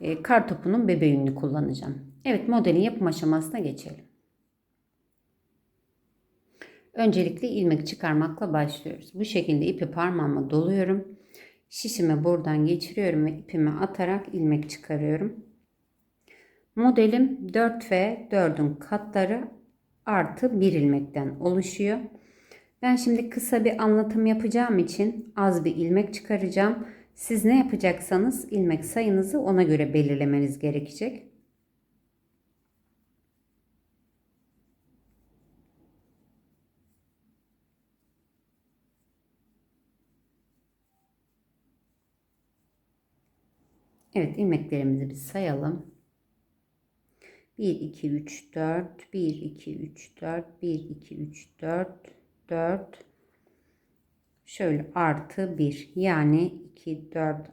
E, kar topunun bebe yününü kullanacağım. Evet modelin yapım aşamasına geçelim. Öncelikle ilmek çıkarmakla başlıyoruz. Bu şekilde ipi parmağıma doluyorum. Şişimi buradan geçiriyorum ve ipimi atarak ilmek çıkarıyorum. Modelim 4 ve 4'ün katları artı 1 ilmekten oluşuyor. Ben şimdi kısa bir anlatım yapacağım için az bir ilmek çıkaracağım. Siz ne yapacaksanız ilmek sayınızı ona göre belirlemeniz gerekecek. Evet ilmeklerimizi bir sayalım. 1 2 3 4 1 2 3 4 1 2 3 4 4 şöyle artı 1 yani 2 4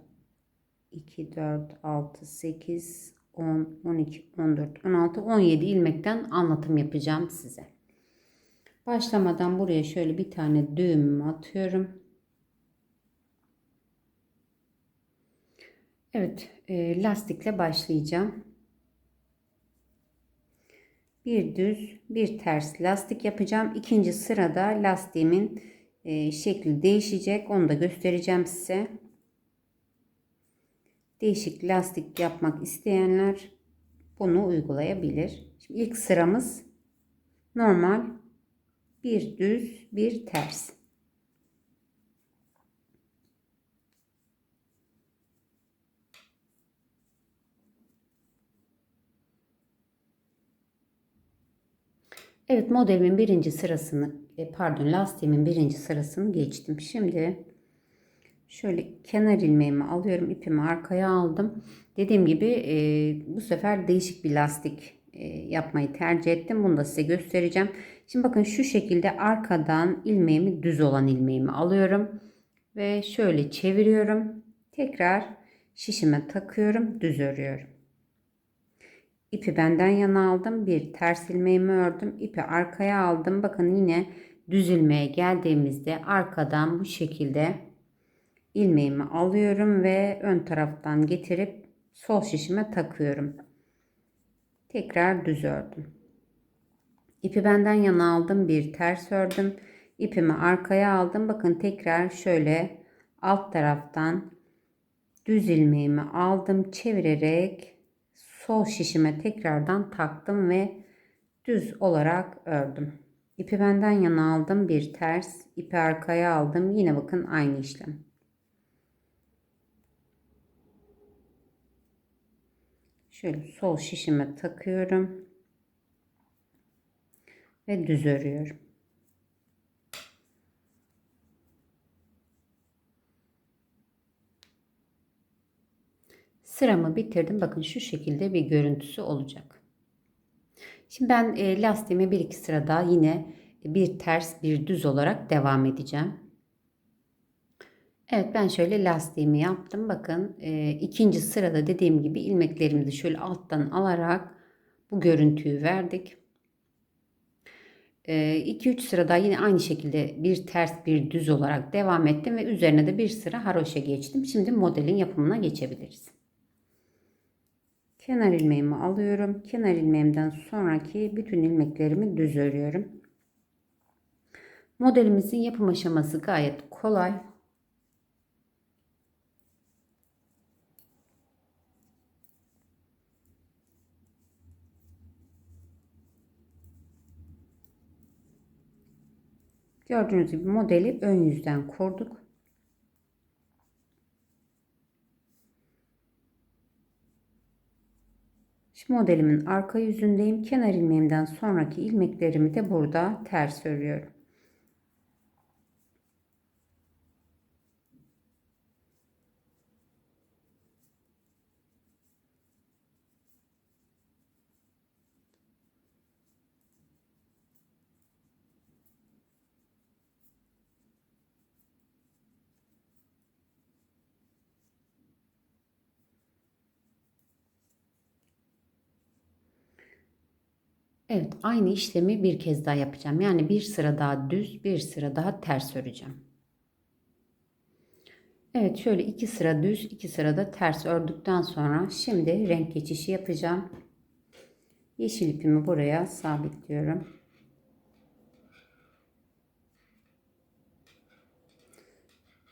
2 4 6 8 10 12 14 16 17 ilmekten anlatım yapacağım size. Başlamadan buraya şöyle bir tane düğüm atıyorum. Evet, e, lastikle başlayacağım. Bir düz, bir ters lastik yapacağım. İkinci sırada lastiğimin e, şekli değişecek. Onu da göstereceğim size. Değişik lastik yapmak isteyenler bunu uygulayabilir. Şimdi ilk sıramız normal bir düz, bir ters. Evet modelimin birinci sırasını e, pardon lastiğimin birinci sırasını geçtim. Şimdi şöyle kenar ilmeğimi alıyorum ipimi arkaya aldım. Dediğim gibi e, bu sefer değişik bir lastik e, yapmayı tercih ettim. Bunu da size göstereceğim. Şimdi bakın şu şekilde arkadan ilmeğimi düz olan ilmeğimi alıyorum. Ve şöyle çeviriyorum. Tekrar şişime takıyorum düz örüyorum. İpi benden yana aldım. Bir ters ilmeğimi ördüm. İpi arkaya aldım. Bakın yine düz ilmeğe geldiğimizde arkadan bu şekilde ilmeğimi alıyorum ve ön taraftan getirip sol şişime takıyorum. Tekrar düz ördüm. İpi benden yana aldım. Bir ters ördüm. İpimi arkaya aldım. Bakın tekrar şöyle alt taraftan düz ilmeğimi aldım. Çevirerek sol şişime tekrardan taktım ve düz olarak ördüm. İpi benden yana aldım bir ters ipi arkaya aldım yine bakın aynı işlem. Şöyle sol şişime takıyorum ve düz örüyorum. Sıramı bitirdim. Bakın şu şekilde bir görüntüsü olacak. Şimdi ben e, lastiğime bir iki sıra daha yine bir ters bir düz olarak devam edeceğim. Evet ben şöyle lastiğimi yaptım. Bakın e, ikinci sırada dediğim gibi ilmeklerimizi şöyle alttan alarak bu görüntüyü verdik. 2-3 e, sırada yine aynı şekilde bir ters bir düz olarak devam ettim ve üzerine de bir sıra haroşa geçtim. Şimdi modelin yapımına geçebiliriz. Kenar ilmeğimi alıyorum. Kenar ilmeğimden sonraki bütün ilmeklerimi düz örüyorum. Modelimizin yapım aşaması gayet kolay. Gördüğünüz gibi modeli ön yüzden kurduk. Modelimin arka yüzündeyim. Kenar ilmeğimden sonraki ilmeklerimi de burada ters örüyorum. Evet aynı işlemi bir kez daha yapacağım. Yani bir sıra daha düz bir sıra daha ters öreceğim. Evet şöyle iki sıra düz iki sıra da ters ördükten sonra şimdi renk geçişi yapacağım. Yeşil ipimi buraya sabitliyorum.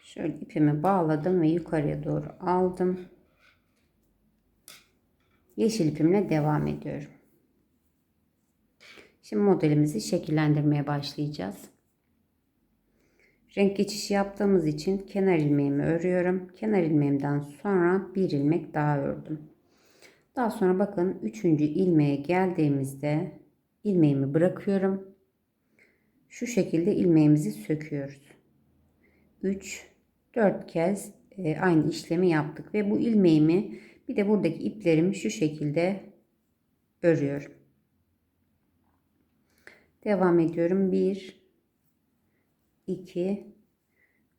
Şöyle ipimi bağladım ve yukarıya doğru aldım. Yeşil ipimle devam ediyorum. Şimdi modelimizi şekillendirmeye başlayacağız. Renk geçişi yaptığımız için kenar ilmeğimi örüyorum. Kenar ilmeğimden sonra bir ilmek daha ördüm. Daha sonra bakın üçüncü ilmeğe geldiğimizde ilmeğimi bırakıyorum. Şu şekilde ilmeğimizi söküyoruz. 3 4 kez e, aynı işlemi yaptık ve bu ilmeğimi bir de buradaki iplerimi şu şekilde örüyorum. Devam ediyorum. 1 2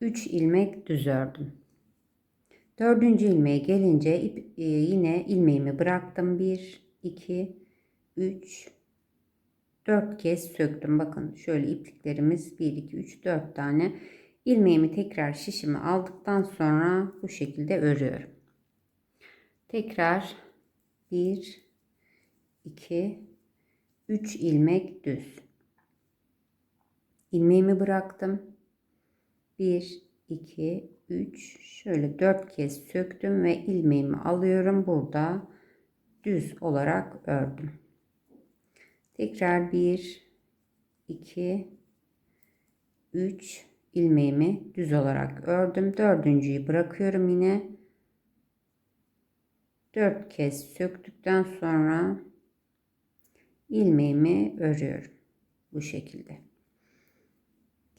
3 ilmek düz ördüm. Dördüncü ilmeğe gelince ip, e, yine ilmeğimi bıraktım. 1 2 3 4 kez söktüm. Bakın şöyle ipliklerimiz 1 2 3 4 tane. ilmeğimi tekrar şişimi aldıktan sonra bu şekilde örüyorum. Tekrar 1 2 3 ilmek düz ilmeğimi bıraktım. 1 2 3 şöyle 4 kez söktüm ve ilmeğimi alıyorum. Burada düz olarak ördüm. Tekrar 1 2 3 ilmeğimi düz olarak ördüm. Dördüncüyü bırakıyorum yine. 4 kez söktükten sonra ilmeğimi örüyorum. Bu şekilde.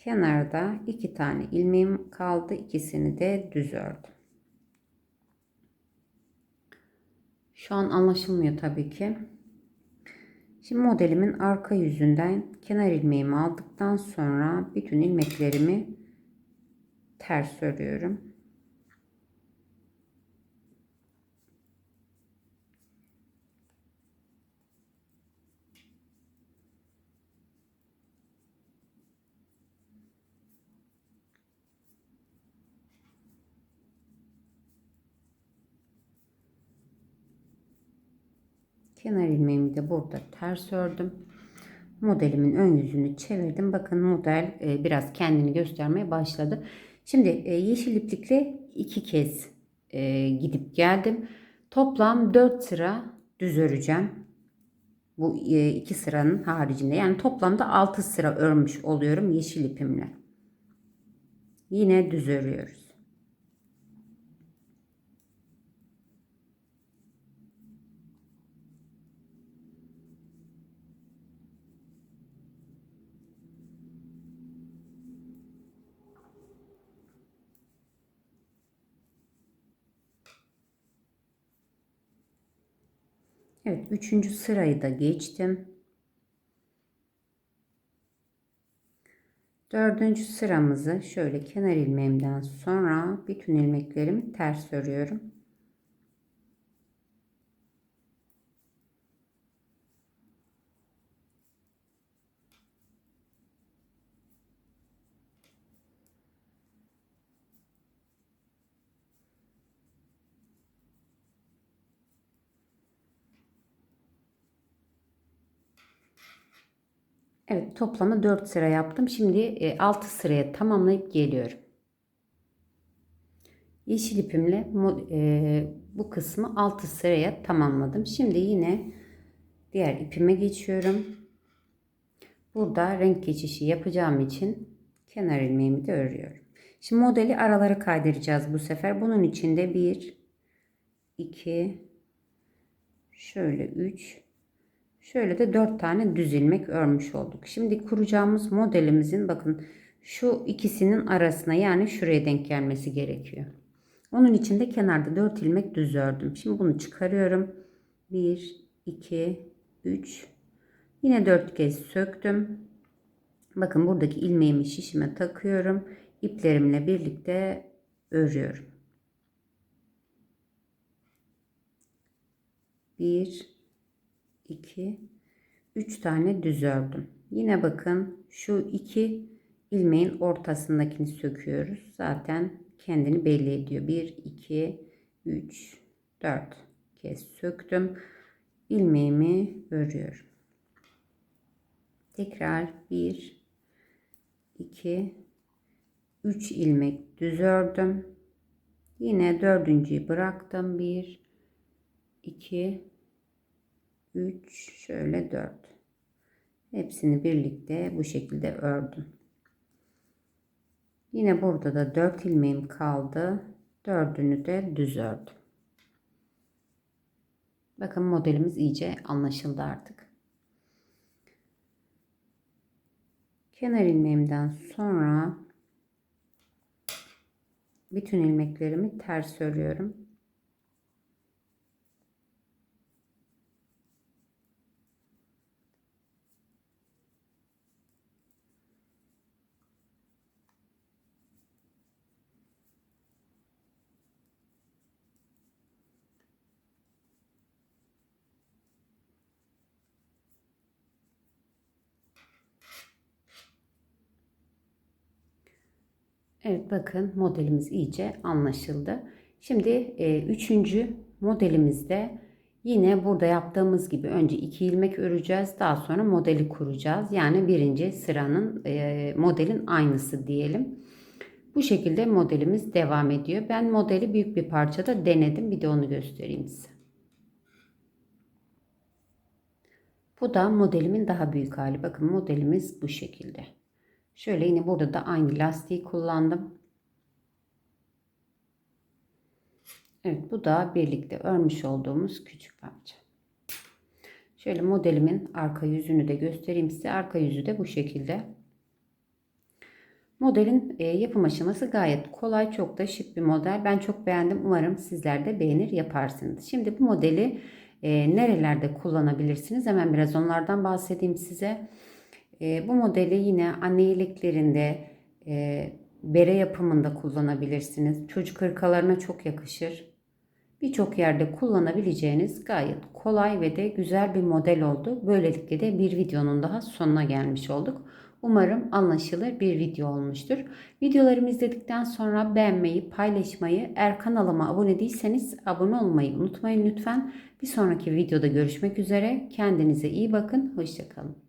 Kenarda iki tane ilmeğim kaldı. İkisini de düz ördüm. Şu an anlaşılmıyor tabii ki. Şimdi modelimin arka yüzünden kenar ilmeğimi aldıktan sonra bütün ilmeklerimi ters örüyorum. Kenar ilmeğimi de burada ters ördüm. Modelimin ön yüzünü çevirdim. Bakın model e, biraz kendini göstermeye başladı. Şimdi e, yeşil iplikle iki kez e, gidip geldim. Toplam 4 sıra düz öreceğim. Bu iki sıranın haricinde. Yani toplamda 6 sıra örmüş oluyorum yeşil ipimle. Yine düz örüyoruz. Evet üçüncü sırayı da geçtim. Dördüncü sıramızı şöyle kenar ilmeğimden sonra bütün ilmeklerimi ters örüyorum. Evet toplamda 4 sıra yaptım. Şimdi 6 e, sıraya tamamlayıp geliyorum. Yeşil ipimle e, bu kısmı 6 sıraya tamamladım. Şimdi yine diğer ipime geçiyorum. Burada renk geçişi yapacağım için kenar ilmeğimi de örüyorum. Şimdi modeli araları kaydıracağız bu sefer. Bunun için de 1 2 şöyle 3 Şöyle de 4 tane düz ilmek örmüş olduk. Şimdi kuracağımız modelimizin bakın şu ikisinin arasına yani şuraya denk gelmesi gerekiyor. Onun için de kenarda 4 ilmek düz ördüm. Şimdi bunu çıkarıyorum. 1, 2, 3. Yine 4 kez söktüm. Bakın buradaki ilmeğimi şişime takıyorum. İplerimle birlikte örüyorum. 1 2 3 tane düz ördüm. Yine bakın şu iki ilmeğin ortasındakini söküyoruz. Zaten kendini belli ediyor. 1, 2, 3, 4 kez söktüm. ilmeğimi örüyorum. Tekrar 1, 2, 3 ilmek düz ördüm. Yine dördüncüyü bıraktım. 1, 2, 3, şöyle 4. Hepsini birlikte bu şekilde ördüm. Yine burada da 4 ilmeğim kaldı. Dördünü de düz ördüm. Bakın modelimiz iyice anlaşıldı artık. Kenar ilmeğimden sonra bütün ilmeklerimi ters örüyorum. Evet bakın modelimiz iyice anlaşıldı. Şimdi e, üçüncü modelimizde yine burada yaptığımız gibi önce iki ilmek öreceğiz. Daha sonra modeli kuracağız. Yani birinci sıranın e, modelin aynısı diyelim. Bu şekilde modelimiz devam ediyor. Ben modeli büyük bir parçada denedim. Bir de onu göstereyim size. Bu da modelimin daha büyük hali. Bakın modelimiz bu şekilde. Şöyle yine burada da aynı lastiği kullandım. Evet bu da birlikte örmüş olduğumuz küçük parça. Şöyle modelimin arka yüzünü de göstereyim size. Arka yüzü de bu şekilde. Modelin e, yapım aşaması gayet kolay. Çok da şık bir model. Ben çok beğendim. Umarım sizler de beğenir yaparsınız. Şimdi bu modeli e, nerelerde kullanabilirsiniz? Hemen biraz onlardan bahsedeyim size. E, bu modeli yine anne iyiliklerinde, e, bere yapımında kullanabilirsiniz. Çocuk hırkalarına çok yakışır. Birçok yerde kullanabileceğiniz gayet kolay ve de güzel bir model oldu. Böylelikle de bir videonun daha sonuna gelmiş olduk. Umarım anlaşılır bir video olmuştur. Videolarımı izledikten sonra beğenmeyi, paylaşmayı, eğer kanalıma abone değilseniz abone olmayı unutmayın lütfen. Bir sonraki videoda görüşmek üzere. Kendinize iyi bakın. Hoşçakalın.